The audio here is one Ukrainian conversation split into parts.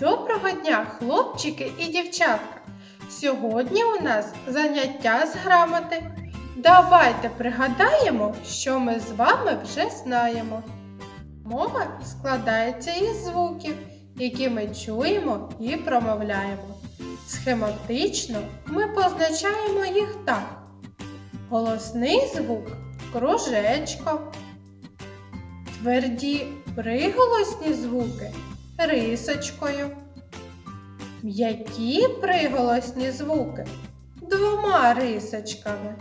Доброго дня, хлопчики і дівчатка! Сьогодні у нас заняття з грамоти. Давайте пригадаємо, що ми з вами вже знаємо. Мова складається із звуків, які ми чуємо і промовляємо. Схематично ми позначаємо їх так: голосний звук кружечко, тверді приголосні звуки рисочкою. М'які приголосні звуки двома рисочками.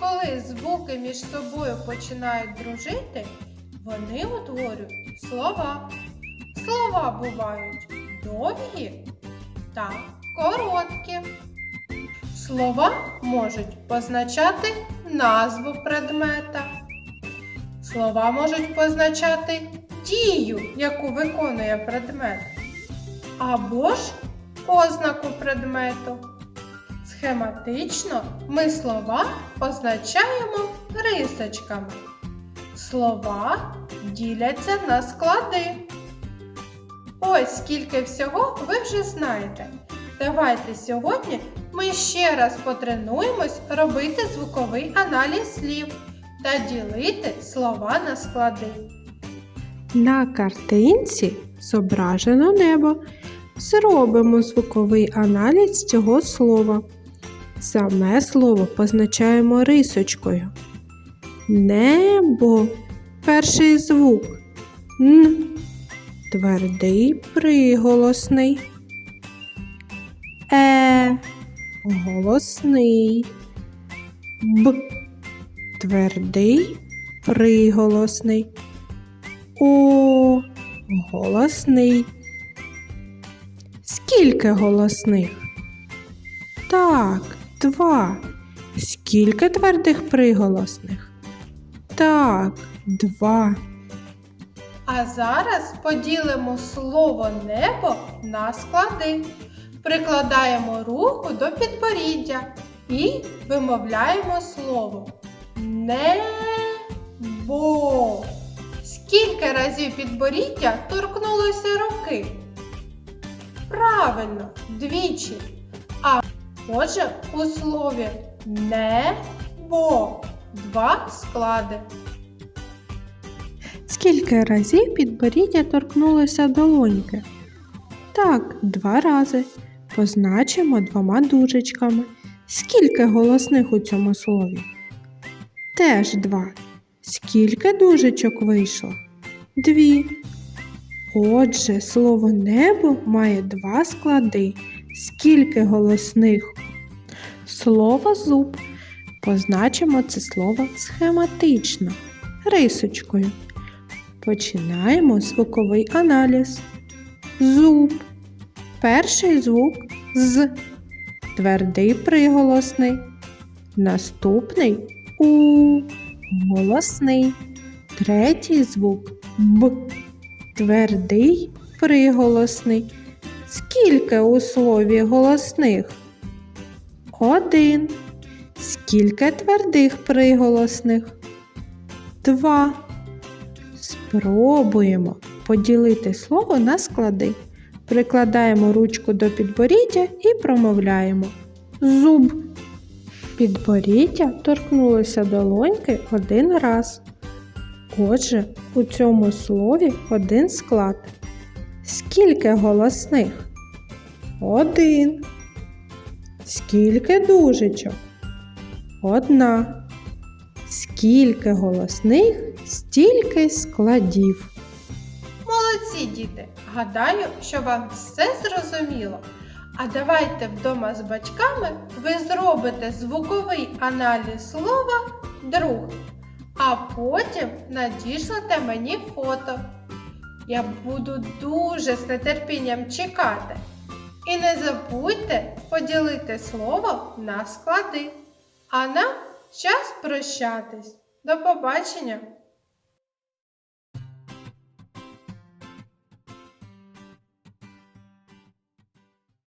Коли звуки між собою починають дружити, вони утворюють слова. Слова бувають довгі та короткі. Слова можуть позначати назву предмета. Слова можуть позначати дію, яку виконує предмет, або ж ознаку предмету. Схематично ми слова позначаємо рисочками. Слова діляться на склади. Ось скільки всього ви вже знаєте. Давайте сьогодні ми ще раз потренуємось робити звуковий аналіз слів та ділити слова на склади. На картинці зображено небо. Зробимо звуковий аналіз цього слова. Саме слово позначаємо рисочкою. Небо. Перший звук. Н. Твердий приголосний. Е. Голосний. Б. Твердий приголосний. О, голосний. Скільки голосних? Так, два. Скільки твердих приголосних? Так, два. А зараз поділимо слово небо на склади. Прикладаємо руку до підборіддя і вимовляємо слово небо. Скільки разів підборіддя торкнулося руки? Правильно, двічі. А отже, у слові небо два склади. Скільки разів підборіддя торкнулося долоньки? Так, два рази. Позначимо двома дужечками. Скільки голосних у цьому слові? Теж два. Скільки дужечок вийшло? Дві. Отже, слово небо має два склади. Скільки голосних? Слово зуб. Позначимо це слово схематично, рисочкою. Починаємо звуковий аналіз. Зуб. Перший звук з. Твердий приголосний. Наступний у. Голосний. Третій звук Б. Твердий приголосний. Скільки у слові голосних? Один. Скільки твердих приголосних? Два. Спробуємо поділити слово на склади. Прикладаємо ручку до підборіддя і промовляємо. Зуб. Підборіддя торкнулося долоньки один раз. Отже, у цьому слові один склад. Скільки голосних? Один. Скільки дужечок? Одна. Скільки голосних, стільки складів. Молодці, діти! Гадаю, що вам все зрозуміло. А давайте вдома з батьками ви зробите звуковий аналіз слова друг, а потім надішлете мені фото. Я буду дуже з нетерпінням чекати. І не забудьте поділити слово на склади. А нам час прощатись. До побачення!